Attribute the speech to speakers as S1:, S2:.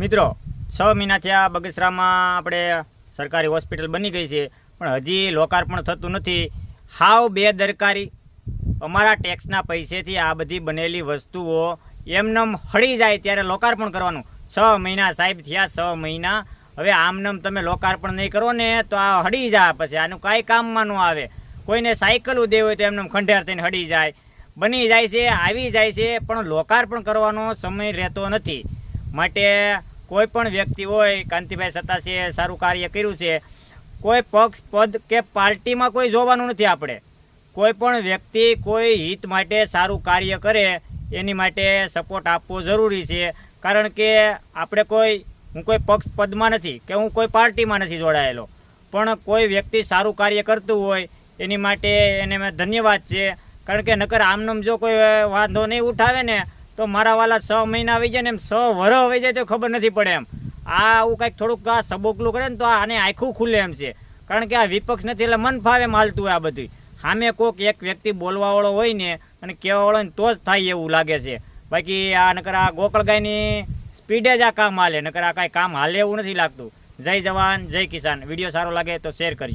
S1: મિત્રો, છ મહિના થયા બગસરામાં આપણે સરકારી હોસ્પિટલ બની ગઈ છે, પણ હજી લોકાર્પણ થતું નથી. હાવ બેદરકારી. અમારા ટેક્સના પૈસેથી આ બધી બનેલી વસ્તુઓ એમનેમ હળી જાય ત્યારે લોકાર્પણ કરવાનું. છ મહિના સાહેબ થયા, છ મહિના. હવે આમનેમ તમે લોકાર્પણ નહીં કરો ને તો આ હળી જાય પછી. આનું કાંઈ કામમાં ન આવે. કોઈને સાયકલ દેવી હોય તો એમને ખંડેર થઈને હળી જાય. બની જાય છે, આવી જાય છે, પણ લોકાર્પણ કરવાનો સમય રહેતો નથી. માટે કોઈ પણ વ્યક્તિ હોય, કાંતિભાઈ સતાસીએ સારું કાર્ય કર્યું છે, કોઈ પક્ષ, પદ કે પાર્ટીમાં કોઈ જોવાનું નથી આપણે. કોઈ પણ વ્યક્તિ કોઈ હિત માટે સારું કાર્ય કરે, એની માટે સપોર્ટ આપવો જરૂરી છે. કારણ કે આપણે કોઈ, હું કોઈ પક્ષ પદમાં નથી કે હું કોઈ પાર્ટીમાં નથી જોડાયેલો. પણ કોઈ વ્યક્તિ સારું કાર્ય કરતું હોય, એની માટે એને મેં ધન્યવાદ છે. કારણ કે નકર આમનામ જો કોઈ વાંધો નહીં ઉઠાવે ને તો મારા વાલા છ મહિના આવી જાય ને એમ છ વર આવી જાય તો ખબર નથી પડે એમ. આ આવું કંઈક થોડુંક આ સબોકલું કરે ને તો આને આખું ખુલે એમ છે. કારણ કે આ વિપક્ષ નથી એટલે મન ફાવે માલતું હોય આ બધું સામે કોક એક વ્યક્તિ બોલવાવાળો હોય ને અને કહેવાવાળો ને તો જ થાય એવું લાગે છે. બાકી આ નકર આ ગોકળગાયની સ્પીડે જ આ કામ હાલે, નકર આ કાંઈ કામ હાલે એવું નથી લાગતું. જય જવાન, જય કિસાન. વીડિયો સારો લાગે તો શેર કરજો.